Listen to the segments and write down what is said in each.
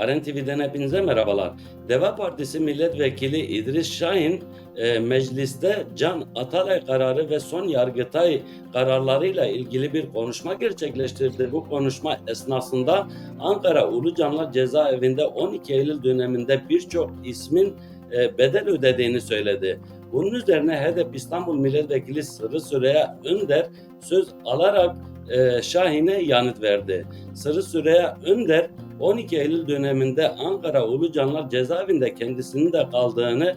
Aren TV'den hepinize merhabalar. Deva Partisi Milletvekili İdris Şahin e, mecliste Can Atalay kararı ve son Yargıtay kararlarıyla ilgili bir konuşma gerçekleştirdi. Bu konuşma esnasında Ankara Ulucanlar Cezaevinde 12 Eylül döneminde birçok ismin e, bedel ödediğini söyledi. Bunun üzerine HDP İstanbul Milletvekili Sırrı Süreyya Önder söz alarak e, Şahin'e yanıt verdi. Sırrı Süreyya Önder 12 Eylül döneminde Ankara Ulucanlar cezaevinde kendisinin de kaldığını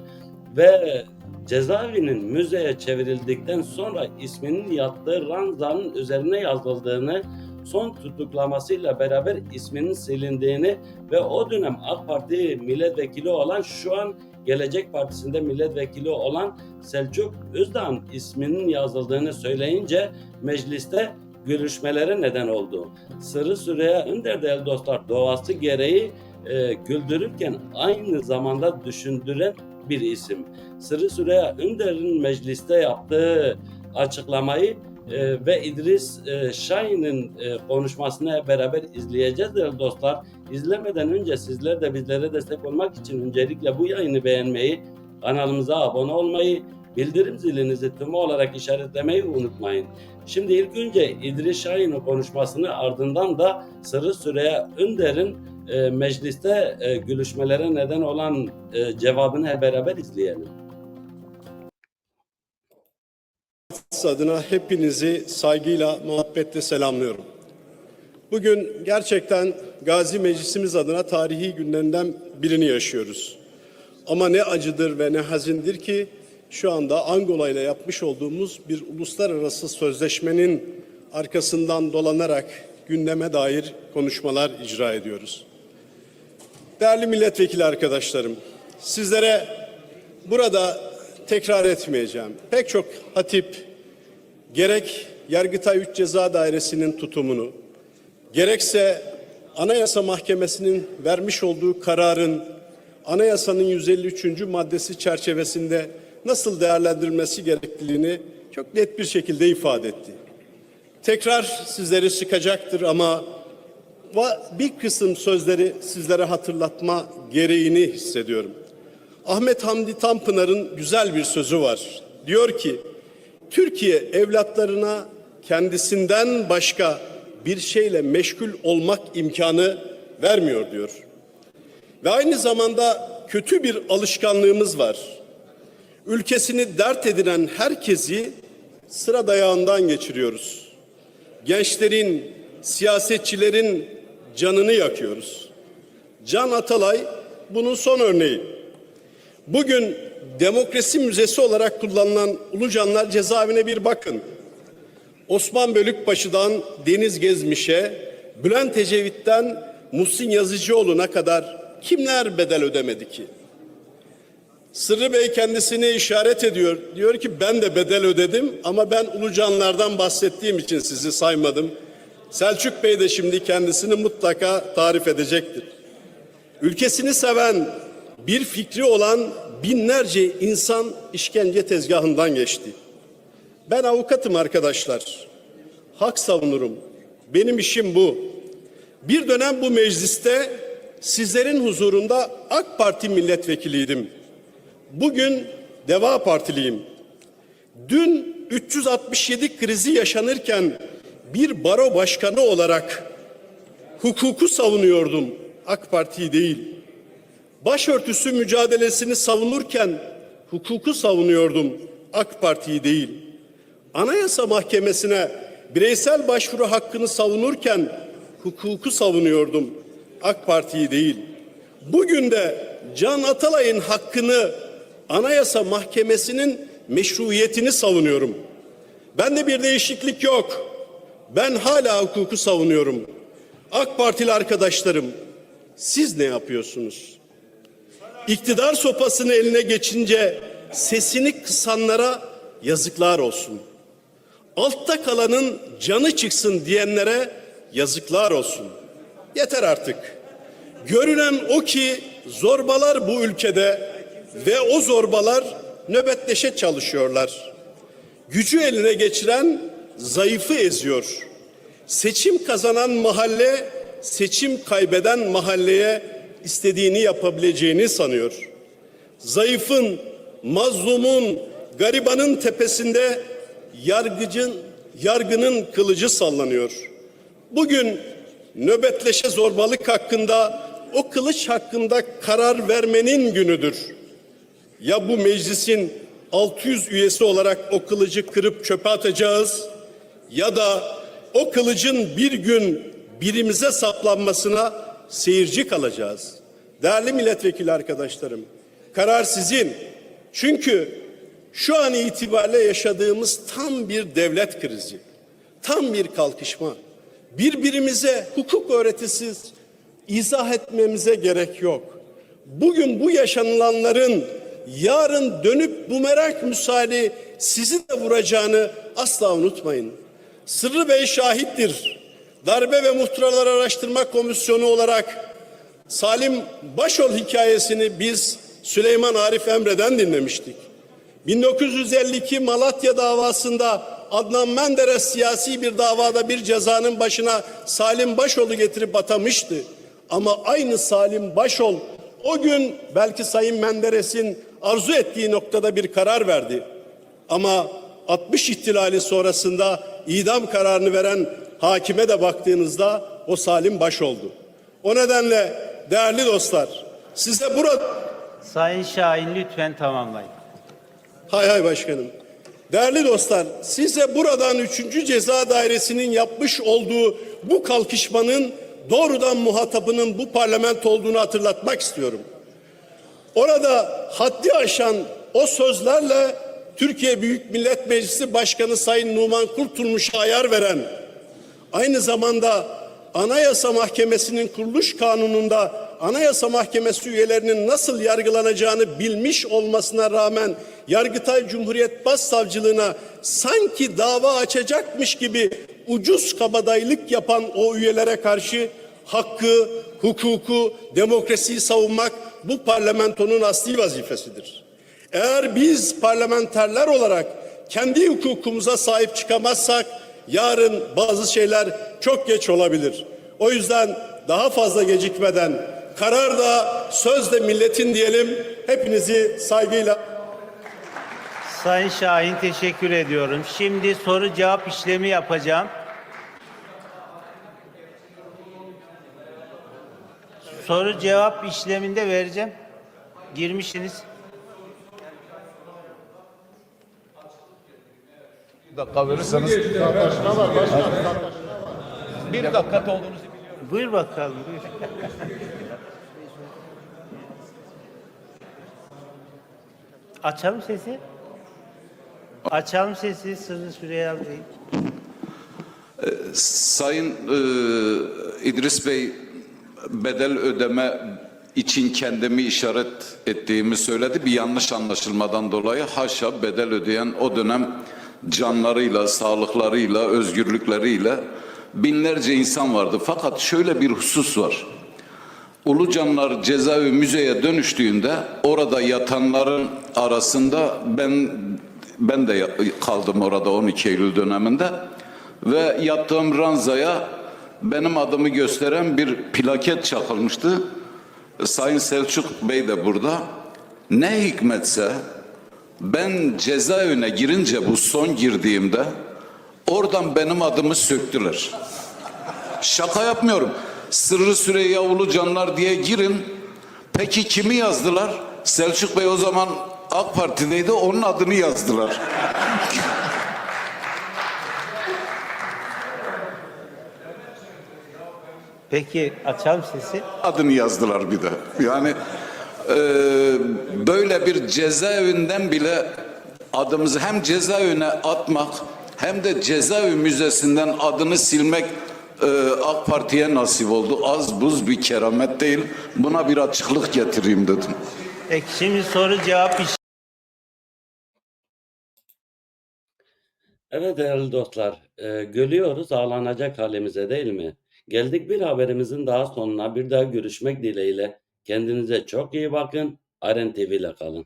ve cezaevinin müzeye çevrildikten sonra isminin yattığı ranzanın üzerine yazıldığını son tutuklamasıyla beraber isminin silindiğini ve o dönem AK Parti milletvekili olan şu an Gelecek Partisi'nde milletvekili olan Selçuk Özdağ'ın isminin yazıldığını söyleyince mecliste görüşmelere neden oldu. Sırrı Süreyya Önder değerli dostlar doğası gereği e, güldürürken aynı zamanda düşündüren bir isim. Sırrı Süreyya Önder'in mecliste yaptığı açıklamayı e, ve İdris e, Şahin'in e, konuşmasını beraber izleyeceğiz değerli dostlar. İzlemeden önce sizler de bizlere destek olmak için öncelikle bu yayını beğenmeyi, kanalımıza abone olmayı, bildirim zilinizi tümü olarak işaretlemeyi unutmayın. Şimdi ilk önce İdris Şahin'in konuşmasını ardından da Sırrı Süreyya Önder'in e, mecliste e, gülüşmelere neden olan e, cevabını hep beraber izleyelim. adına hepinizi saygıyla, muhabbetle selamlıyorum. Bugün gerçekten Gazi Meclisimiz adına tarihi günlerinden birini yaşıyoruz. Ama ne acıdır ve ne hazindir ki şu anda Angola ile yapmış olduğumuz bir uluslararası sözleşmenin arkasından dolanarak gündeme dair konuşmalar icra ediyoruz. Değerli milletvekili arkadaşlarım, sizlere burada tekrar etmeyeceğim. Pek çok hatip gerek Yargıtay 3 Ceza Dairesi'nin tutumunu, gerekse Anayasa Mahkemesi'nin vermiş olduğu kararın anayasanın 153. maddesi çerçevesinde nasıl değerlendirilmesi gerekliliğini çok net bir şekilde ifade etti. Tekrar sizleri sıkacaktır ama bir kısım sözleri sizlere hatırlatma gereğini hissediyorum. Ahmet Hamdi Tanpınar'ın güzel bir sözü var. Diyor ki, Türkiye evlatlarına kendisinden başka bir şeyle meşgul olmak imkanı vermiyor diyor. Ve aynı zamanda kötü bir alışkanlığımız var. Ülkesini dert edinen herkesi sıra dayağından geçiriyoruz. Gençlerin, siyasetçilerin canını yakıyoruz. Can Atalay bunun son örneği. Bugün demokrasi müzesi olarak kullanılan Ulucanlar cezaevine bir bakın. Osman Bölükbaşı'dan Deniz Gezmiş'e, Bülent Ecevit'ten Muhsin Yazıcıoğlu'na kadar kimler bedel ödemedi ki? Sırrı Bey kendisini işaret ediyor. Diyor ki ben de bedel ödedim ama ben Ulucanlardan bahsettiğim için sizi saymadım. Selçuk Bey de şimdi kendisini mutlaka tarif edecektir. Ülkesini seven, bir fikri olan binlerce insan işkence tezgahından geçti. Ben avukatım arkadaşlar. Hak savunurum. Benim işim bu. Bir dönem bu mecliste sizlerin huzurunda AK Parti milletvekiliydim. Bugün Deva Partiliyim. Dün 367 krizi yaşanırken bir baro başkanı olarak hukuku savunuyordum. AK Parti'yi değil başörtüsü mücadelesini savunurken hukuku savunuyordum. AK Parti'yi değil. Anayasa Mahkemesi'ne bireysel başvuru hakkını savunurken hukuku savunuyordum. AK Parti'yi değil. Bugün de Can Atalay'ın hakkını Anayasa Mahkemesi'nin meşruiyetini savunuyorum. Bende bir değişiklik yok. Ben hala hukuku savunuyorum. AK Partili arkadaşlarım siz ne yapıyorsunuz? İktidar sopasını eline geçince sesini kısanlara yazıklar olsun. Altta kalanın canı çıksın diyenlere yazıklar olsun. Yeter artık. Görünen o ki zorbalar bu ülkede ve o zorbalar nöbetleşe çalışıyorlar. Gücü eline geçiren zayıfı eziyor. Seçim kazanan mahalle seçim kaybeden mahalleye istediğini yapabileceğini sanıyor. Zayıfın, mazlumun, garibanın tepesinde yargıcın, yargının kılıcı sallanıyor. Bugün nöbetleşe zorbalık hakkında, o kılıç hakkında karar vermenin günüdür. Ya bu meclisin 600 üyesi olarak o kılıcı kırıp çöpe atacağız ya da o kılıcın bir gün birimize saplanmasına seyirci kalacağız. Değerli milletvekili arkadaşlarım, karar sizin. Çünkü şu an itibariyle yaşadığımız tam bir devlet krizi, tam bir kalkışma. Birbirimize hukuk öğretisiz izah etmemize gerek yok. Bugün bu yaşanılanların yarın dönüp bumerang misali sizi de vuracağını asla unutmayın. Sırrı Bey şahittir. Darbe ve Muhtıralar Araştırma Komisyonu olarak Salim Başol hikayesini biz Süleyman Arif Emre'den dinlemiştik. 1952 Malatya davasında Adnan Menderes siyasi bir davada bir cezanın başına Salim Başol'u getirip atamıştı. Ama aynı Salim Başol o gün belki Sayın Menderes'in arzu ettiği noktada bir karar verdi. Ama 60 ihtilali sonrasında idam kararını veren hakime de baktığınızda o Salim Başol'du. O nedenle değerli dostlar size burada Sayın Şahin lütfen tamamlayın. Hay hay başkanım. Değerli dostlar, size buradan 3. Ceza Dairesi'nin yapmış olduğu bu kalkışmanın doğrudan muhatabının bu parlamento olduğunu hatırlatmak istiyorum. Orada haddi aşan o sözlerle Türkiye Büyük Millet Meclisi Başkanı Sayın Numan Kurtulmuş'a ayar veren, aynı zamanda Anayasa Mahkemesi'nin kuruluş kanununda Anayasa Mahkemesi üyelerinin nasıl yargılanacağını bilmiş olmasına rağmen Yargıtay Cumhuriyet Başsavcılığına sanki dava açacakmış gibi ucuz kabadayılık yapan o üyelere karşı hakkı, hukuku, demokrasiyi savunmak bu parlamentonun asli vazifesidir. Eğer biz parlamenterler olarak kendi hukukumuza sahip çıkamazsak yarın bazı şeyler çok geç olabilir. O yüzden daha fazla gecikmeden karar da söz de milletin diyelim. Hepinizi saygıyla Sayın Şahin teşekkür ediyorum. Şimdi soru cevap işlemi yapacağım. Soru cevap işleminde vereceğim. Girmişsiniz. Bir dakika verirseniz. Bir dakika olduğunuzu biliyorum. Buyur bakalım. Buyur. Açalım sesi. Açalım sesi Sırrı Süreyya Bey. Sayın e, İdris Bey bedel ödeme için kendimi işaret ettiğimi söyledi. Bir yanlış anlaşılmadan dolayı haşa bedel ödeyen o dönem canlarıyla, sağlıklarıyla, özgürlükleriyle binlerce insan vardı. Fakat şöyle bir husus var. Ulucanlar cezaevi müzeye dönüştüğünde orada yatanların arasında ben ben de kaldım orada 12 Eylül döneminde ve yattığım ranzaya benim adımı gösteren bir plaket çakılmıştı. Sayın Selçuk Bey de burada. Ne hikmetse ben cezaevine girince bu son girdiğimde oradan benim adımı söktüler. Şaka yapmıyorum. Sırrı Süreyya Ulucanlar diye girin. Peki kimi yazdılar? Selçuk Bey o zaman AK Parti'deydi. Onun adını yazdılar. Peki açalım sesi. Adını yazdılar bir de. Yani e, böyle bir cezaevinden bile adımızı hem cezaevine atmak hem de cezaevi müzesinden adını silmek e, AK Parti'ye nasip oldu. Az buz bir keramet değil. Buna bir açıklık getireyim dedim. Peki şimdi soru cevap iş Evet değerli dostlar, e, gülüyoruz ağlanacak halimize değil mi? Geldik bir haberimizin daha sonuna bir daha görüşmek dileğiyle. Kendinize çok iyi bakın. Aren TV ile kalın.